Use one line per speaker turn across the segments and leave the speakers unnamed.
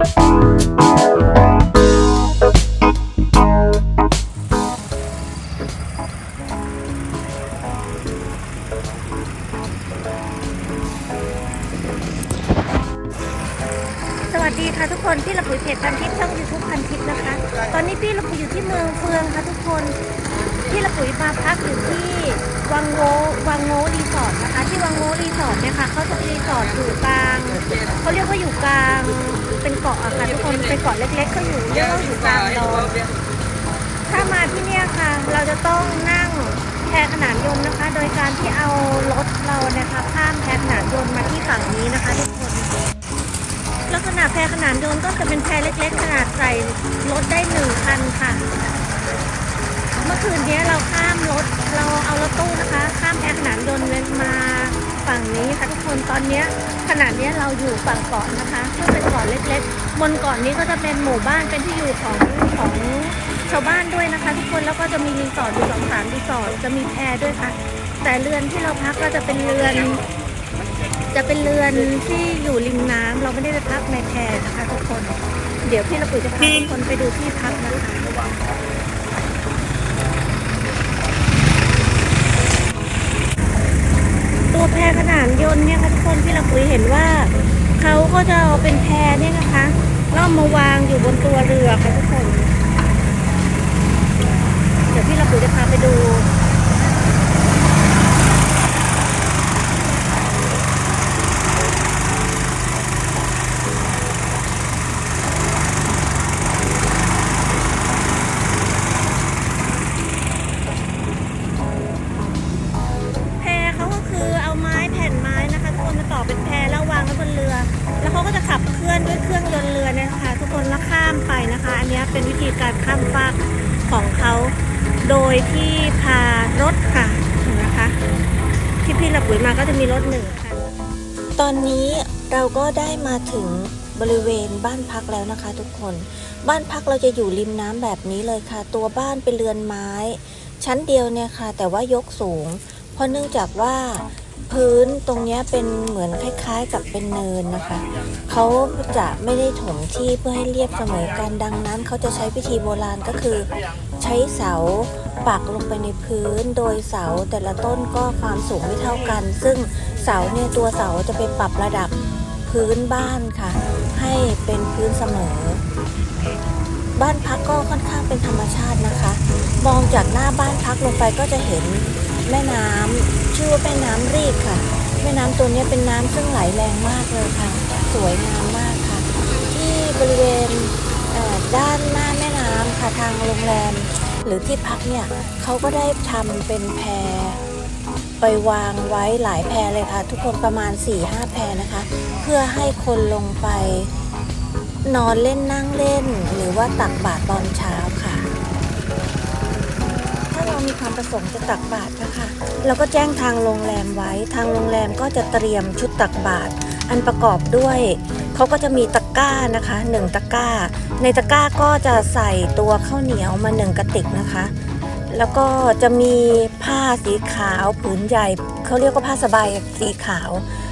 สวัสดีค่ะทุกคนพี่ระปุยเพจพันทิพย์ช่องยูทูบพันทิพย์นะคะ ตอนนี้พี่ระปุยอยู่ที่เมืองเฟืองค่ะทุกคนพี่ระปุยมาพักอยู่ที่วังโงวังโงรีสอร์ทนะคะ ที่วังโงรีสอร์ทเนี่ยค่ะเขาจะรีสอร์ทอยู่กลางเขาเรียกว่าอยู่กลาง เป็นเกาะอะค่ะทุกคนเป็นเกาะเล็กๆก็อยู่เรียกว่าอยู่กลางดอนถ้ามาที่เนี่ยค่ะ เราจะต้องนั่งแพขนานยนต์นะคะ โดยการที่เอารถเรานะคะข้ามแพขนานยนต์มาที่ฝั่งนี้นะคะทุกคนลักษณะแพขนานยนต์ก็จะเป็นแพเล็ก ๆ ขนาดใส่รถได้หนึ่งคันค่ะ เมื่อคืนนี้เราข้ามรถเราเอารถตู้นะคะ ข้ามแพขนานยนต์มา ฝั่งนี้ค่ะทุกคนตอนนี้ขนาดนี้เราอยู่ฝั่งเกาะนะคะซึ่งเป็นเกาะเล็กๆบนเกาะนี้ก็จะเป็นหมู่บ้านเป็นที่อยู่ของของชาวบ้านด้วยนะคะ ทุกคนแล้วก็จะมีรีสอร์ทอยู่สองสามรีสอร์ทจะมีแพด้วยค่ะ แต่เรือนที่เราพักก็จะเป็นเรือน จะเป็นเรือนที่อยู่ริมน้ำเราไม่ได้ไปพักในแพรนะคะทุกคน เดี๋ยวพี่ระปุยจะพาทุกคนไปดูที่พักนะคะ ตัว แพขนานยนต์เนี่ยค่ะทุกคนพี่ราคุยเห็นว่าเขาก็จะเอาเป็นแพเนี่ยนะคะแล้วเอมาวางอยู่บนตัวเรือค่ะทุกคน เดี๋ยวพี่ราคุยจะพาไปดู เครื่องยนต์เรือเนี่ยนะคะ ทุกคนแล้วข้ามไปนะคะ อันนี้เป็นวิธีการข้ามฟากของเขาโดยที่พารถค่ะนะคะ ที่พี่ระปุ๋ยมาก็จะมีรถหนึ่งค่ะ
ตอนนี้เราก็ได้มาถึงบริเวณบ้านพักแล้วนะคะ ทุกคน บ้านพักเราจะอยู่ริมน้ำแบบนี้เลยค่ะ ตัวบ้านเป็นเรือนไม้ ชั้นเดียวเนี่ยค่ะ แต่ว่ายกสูง เพราะเนื่องจากว่า พื้นตรงนี้เป็นเหมือนคล้ายๆ กับเป็นเนินนะคะ เขาจะไม่ได้ถมที่เพื่อให้เรียบเสมอกันดังนั้น เขาจะใช้พิธีโบราณก็คือ ใช้เสาปักลงไปในพื้น โดยเสาแต่ละต้นก็ความสูงไม่เท่ากัน ซึ่งเสาเนี่ยตัวเสาจะไปปรับระดับพื้นบ้านค่ะ ให้เป็นพื้นเสมอ บ้านพักก็ค่อนข้างเป็นธรรมชาตินะคะ มองจากหน้าบ้านพักลงไปก็จะเห็น แม่น้ำชื่อว่าแม่น้ำรีดค่ะ แม่น้ำตัวนี้เป็นน้ำซึ่งไหลแรงมากเลยค่ะ สวยงามมากค่ะ ที่บริเวณเด้านหน้าแม่น้ำค่ะทางโรงแรม หรือที่พักเนี่ยเขาก็ได้ทำเป็นแพไปวางไว้หลายแพเลยค่ะ ทุกคนประมาณ 4-5 แพนะคะ เพื่อให้คนลงไปนอนเล่นนั่งเล่น หรือว่าตักบาตรตอนเช้า มีความประสงค์จะตักบาตรนะคะเราก็แจ้งทางโรงแรมไว้ ทางโรงแรมก็จะเตรียมชุดตักบาตรอันประกอบด้วยเขาก็จะมีตะกร้านะคะหนึ่งตะกร้า ในตะกร้าก็จะใส่ตัวข้าวเหนียวมาหนึ่งกระติกนะคะ แล้วก็จะมีผ้าสีขาวผืนใหญ่เขาเรียกว่าผ้าสบายสีขาว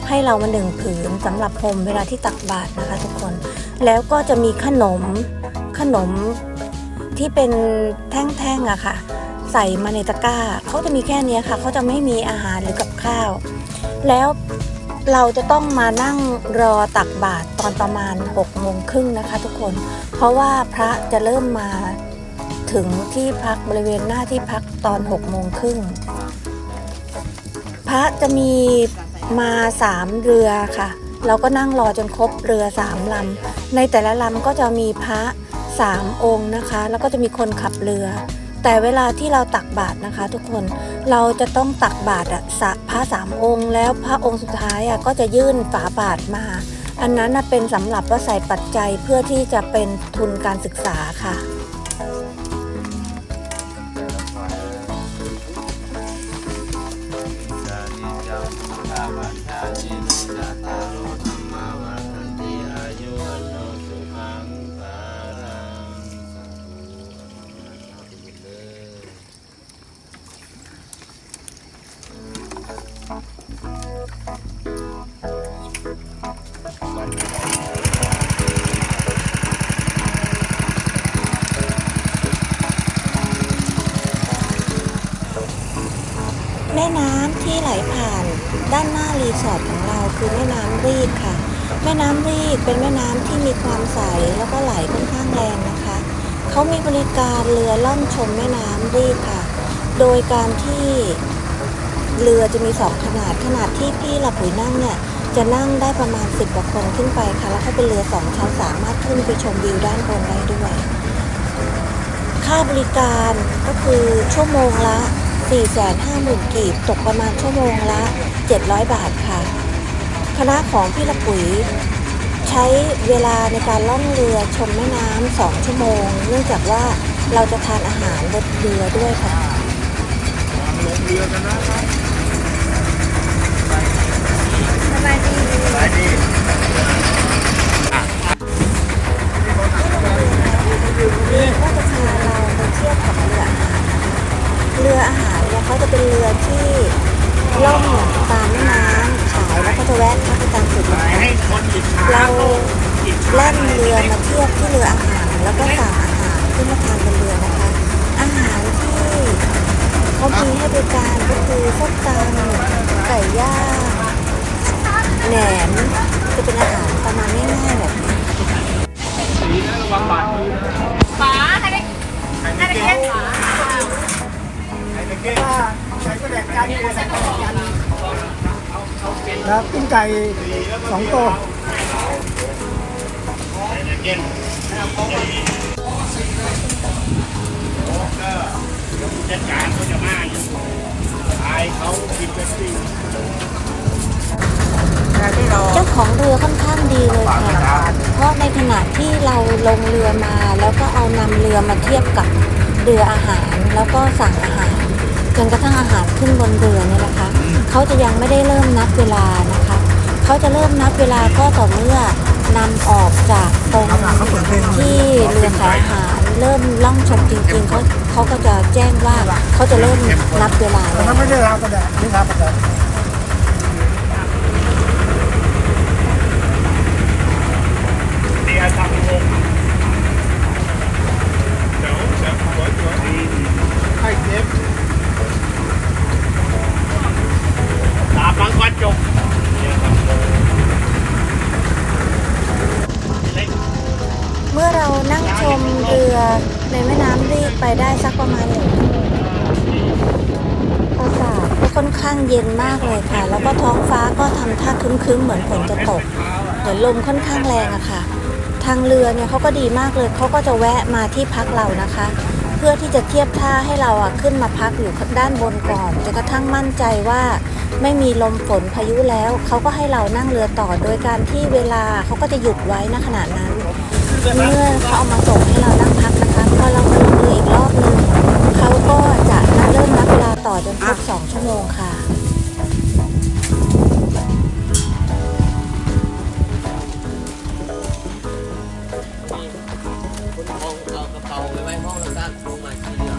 ให้เรามาหนึ่งผืนสำหรับพรมเวลาที่ตักบาตรนะคะ ทุกคนแล้วก็จะมีขนมขนมที่เป็นแท่งๆอะค่ะ ใส่มาในตะกร้าเขาจะมีแค่นี้ค่ะเขาจะไม่มีอาหารหรือกับข้าว แล้วเราจะต้องมานั่งรอตักบาตรตอนประมาณ6โมงครึ่งนะคะ ทุกคน เพราะว่าพระจะเริ่มมาถึงที่พักบริเวณหน้าที่พักตอน6โมงครึ่งพระจะมีมาสามเรือค่ะ เราก็นั่งรอจนครบเรือสามลำในแต่ละลำก็จะมีพระสามองค์นะคะ แล้วก็จะมีคนขับเรือ แต่เวลาที่เราตักบาตรนะคะ ทุกคนเราจะต้องตักบาตรอะพระสามองค์ แล้วพระองค์สุดท้ายอะก็จะยื่นฝาบาตรมา อันนั้นเป็นสำหรับว่าใส่ปัจจัยเพื่อที่จะเป็นทุนการศึกษาค่ะ รีสอร์ทของเราคือแม่น้ำรีดค่ะ แม่น้ำรีดเป็นแม่น้ำที่มีความใสแล้วก็ไหลค่อนข้างแรงนะคะ เขามีบริการเรือล่องชมแม่น้ำรีดค่ะ โดยการที่เรือจะมีสองขนาดขนาดที่พี่หลับปุ๋ยนั่งเนี่ยจะนั่งได้ประมาณ10กว่าคนขึ้นไปค่ะ แล้วก็เป็นเรือสองชั้นสามารถขึ้นไปชมวิวด้านบนได้ด้วย ค่าบริการก็คือชั่วโมงละ450,000กีบตกประมาณชั่วโมงละ 700 บาทค่ะ คณะของพี่ละปุ๋ย ใช้เวลาในการล่องเรือชมแม่น้ำสองชั่วโมง เนื่องจากว่าเราจะทานอาหารบนเรือด้วยค่ะ
ลงเรือกันนะครับ
สบายดี
สายดี
นี่ก็จะพาเราไปเที่ยวกับเรืออาหาร เรืออาหารเนี่ยเขาจะเป็นเรือที่ ล่องตามแม่น้ำขายแล้วก็จะแวะพักไปตามจุดต่าง
ให้คนอิจฉา
ๆเราแล่นเรือมาเทียบที่เรืออาหารแล้วก็สั่งอาหารขึ้นมาทานบนเรือนะคะ อาหารที่เขามีให้บริการก็คือส้มตำไก่ย่างแหนมจะเป็นอาหารประมาณง่ายๆแบบนี้
ระวังบาดมือนะ
ป๋าใครได้
ใครไม่
ได้
เก่
เก็บป๋า
ใครไม่เก่ง
ใช้กระแดกกันแล้งไก่สองตัว
เก่งจัดการเขาจะมาอยู่ตายเขากินเป็นปี
เจ้าของเรือค่อนข้างดีเลยค่ะ เพราะในขณะที่เราลงเรือมา แล้วก็เอานำเรือมาเทียบกับเรืออาหาร แล้วก็สั่งอาหาร จนกระทั่งอาหารขึ้นบนเรือเนี่ยนะคะเขาจะยังไม่ได้เริ่มนับเวลานะคะเขาจะเริ่มนับเวลาก็ต่อเมื่อนำออกจากตรงที่เรือขายอาหารเริ่มล่องชมจริงๆเขาเขาก็จะแจ้งว่าเขาจะเริ่มนับเวลา
แต่
แล้ว
มันไม่ได้ราวกระแดกนี่ราวกระแดก
เตียทำวงเดี๋ยวเดี๋ยวหัวหัวดีให้เจ็บตามบางวันจบเนี่ยทำวงเล็ก
เมื่อเรานั่งชมเรือในแม่น้ำรีดไปได้สักประมาณหนึ่งอากาศก็ค่อนข้าง เย็นมากเลยค่ะ แล้วก็ท้องฟ้าก็ทำท่าครึ้มๆเหมือนฝนจะตกเหมือนลมค่อนข้างแรงอะค่ะ ทางเรือเนี่ยเขาก็ดีมากเลยเขาก็จะแวะมาที่พักเรานะคะ เพื่อที่จะเทียบท่าให้เราอะขึ้นมาพักอยู่ด้านบนก่อนจนกระทั่งมั่นใจว่าไม่มีลมฝนพายุแล้วเขาก็ให้เรานั่งเรือต่อโดยการที่เวลาเขาก็จะหยุดไว้ณขณะนั้นเมื่อเขาเอามาส่งให้เรานั่งพักนะคะพอเรามาลงเรืออีกรอบหนึ่งเขาก็จะเริ่มนับเวลาต่อจนครบสองชั่วโมงค่ะ
ว้ห้องแล้วก็ลงมาที่เรือ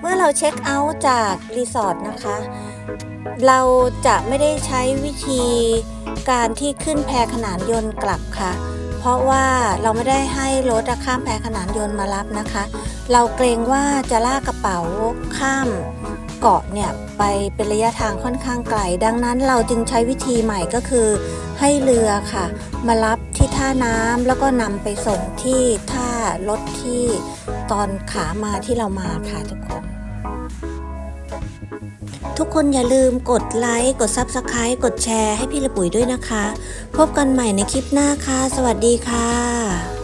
เมื่อเราเช็คเอาท์จากรีสอร์ทนะคะ เราจะไม่ได้ใช้วิธีการที่ขึ้นแพขนานยนต์กลับค่ะ เพราะว่าเราไม่ได้ให้รถข้ามแพขนานยนต์มารับนะคะ เราเกรงว่าจะลากกระเป๋าข้ามเกาะเนี่ยไปเป็นระยะทางค่อนข้างไกล ดังนั้นเราจึงใช้วิธีใหม่ก็คือให้เรือค่ะ มารับ น้ำแล้วก็นำไปส่งที่ท่ารถที่ตอนขามาที่เรามาค่ะทุกคน ทุกคนอย่าลืมกดไลค์กด Subscribe กดแชร์ให้พี่ละปุ๋ยด้วยนะคะ พบกันใหม่ในคลิปหน้าค่ะ สวัสดีค่ะ